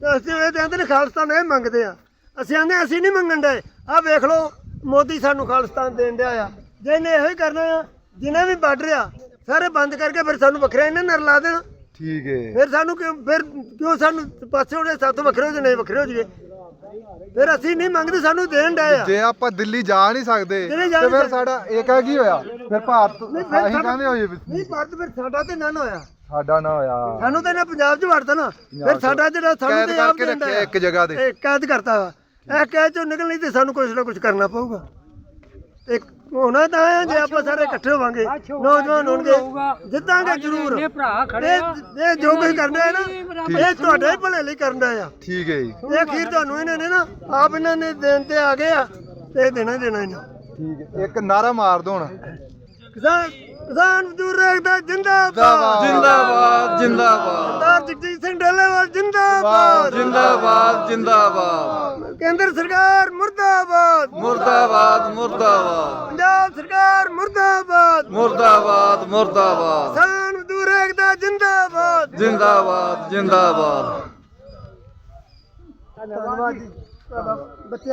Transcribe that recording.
ਤੇ ਅਸੀਂ ਇਹ ਕਹਿੰਦੇ ਨੇ ਖਾਲਿਸਤਾਨ ਇਹ ਮੰਗਦੇ ਆ। ਅਸੀਂ ਆਂਦੇ ਅਸੀਂ ਨਹੀਂ ਮੰਗਣ ਦੇ ਆ ਵੇਖ ਲਓ ਮੋਦੀ ਸਾਨੂੰ ਖਾਲਿਸਤਾਨ ਦੇਣ ਡਿਆ ਆ। ਜੇ ਇਹਨੇ ਇਹੋ ਹੀ ਕਰਨਾ ਆ ਜਿਹਨੇ ਵੀ ਬਾਰਡਰ ਆ ਸਾਰੇ ਬੰਦ ਕਰਕੇ ਫਿਰ ਸਾਨੂੰ ਵੱਖਰਾ ਇਹਨਾਂ ਨਾਲ ਲਾ ਦੇਣ। ਠੀਕ ਹੈ ਫਿਰ ਸਾਨੂੰ ਕਿਉਂ ਫਿਰ ਕਿਉਂ ਸਾਨੂੰ ਪਾਸੇ ਉਹਨੇ ਸਾਥੋਂ ਵੱਖਰੇ ਹੋ ਜਣੇ ਵੱਖਰੇ ਹੋ ਜੀਏ ਫਿਰ ਅਸੀਂ ਨਹੀਂ ਮੰਗਦੇ ਸਾਨੂੰ ਦੇਣ ਡਏ ਆ। ਜੇ ਆਪਾਂ ਦਿੱਲੀ ਜਾ ਨਹੀਂ ਸਕਦੇ ਦਿੱਲੀ ਜਾ ਤੇ ਨਹੀਂ ਫਿਰ ਸਾਡਾ ਏਕਾ ਕੀ ਹੋਇਆ? ਫਿਰ ਭਾਰਤ ਨਹੀਂ, ਫਿਰ ਅਸੀਂ ਸਾਡਾ- ਕਹਿੰਦੇ ਹੋਏ ਵੀ ਨਹੀਂ ਭਾਰਤ ਫਿਰ ਸਾਡਾ ਤੇ ਨਾ ਨਾ ਹੋਇਆ। ਸਾਡਾ ਨਾ ਹੋਇਆ। ਸਾਨੂੰ ਤਾਂ ਇਹਨਾਂ ਪੰਜਾਬ 'ਚ ਵੜਦਾ ਨਾ। ਫਿਰ ਸਾਡਾ ਜਿਹੜਾ ਸਾਨੂੰ ਕੈਦ ਤੇ ਆਪ ਕਰਕੇ ਦੇਣ ਰੱਖਿਆ ਡਿਆ। ਇੱਕ ਜਗ੍ਹਾ ਤੇ। ਇਹ ਕੈਦ ਕਰਤਾ ਵਾ। ਇਹ ਕੈਦ ਚੋਂ ਨਿਕਲ ਨਹੀਂ ਤੇ ਸਾਨੂੰ ਕੁਝ ਨਾ ਕੁਝ ਕਰਨਾ ਪਊਗਾ। ਇੱਕ ਹੋਣਾ ਤਾਂ ਹੈ ਜੇ ਆਪਾਂ ਸਾਰੇ ਇਕੱਠੇ ਹੋਵਾਂਗੇ ਨੌਜਵਾਨ ਹੋਣਗੇ ਜਿੱਤਾਂਗੇ ਜ਼ਰੂਰ। ਭਰਾ ਖੜੇ ਇਹ ਜੋ ਕੁਝ ਕਰਨਾ ਹੈ ਨਾ ਇਹ ਤੁਹਾਡੇ ਭਲੇ ਲਈ ਕਰਨਾ ਆ। ਠੀਕ ਹੈ ਜੀ। ਇਹ ਅਖੀਰ ਤੁਹਾਨੂੰ ਇਹਨਾਂ ਨੇ ਨਾ ਆਪ ਇਹਨਾਂ ਨੇ ਦੇਣ ਤੇ ਆ ਗਏ ਆ ਤੇ ਦੇਣਾ ਦੇਣਾ ਇਹਨਾਂ। ਠੀਕ ਹੈ। ਇੱਕ ਨਾਰਾ ਮਾਰ ਦੋ ਹੁਣ। ਕਿਸਾਨ ਕਿਸਾਨ ਮਜ਼ਦੂਰ ਏਕਤਾ ਜਿੰਦਾਬਾਦ। ਜਿੰਦਾਬਾਦ। ਜਿੰਦਾਬਾਦ ਸਰਦਾਰ ਜਗਜੀਤ ਸਿੰਘ ਡੱਲੇਵਾਲ ਜਿੰਦਾਬਾਦ। ਜਿੰਦਾਬਾਦ ਜਿੰਦਾਬਾਦ। ਕੇਂਦਰ ਸਰਕਾਰ ਮੁਰਦਾਬਾਦ ਮੁਰਦਾਬਾਦ ਮੁਰਦਾਬਾਦ ਪੰਜਾਬ ਸਰਕਾਰ ਮੁਰਦਾਬਾਦ। ਮੁਰਦਾਬਾਦ ਮੁਰਦਾਬਾਦ। ਕਿਸਾਨ ਮਜ਼ਦੂਰ ਏਕਤਾ ਜਿੰਦਾਬਾਦ। ਜਿੰਦਾਬਾਦ ਜਿੰਦਾਬਾਦ। ਧੰਨਵਾਦ ਜੀ। ਤੁਹਾਡਾ ਬੱਚੇ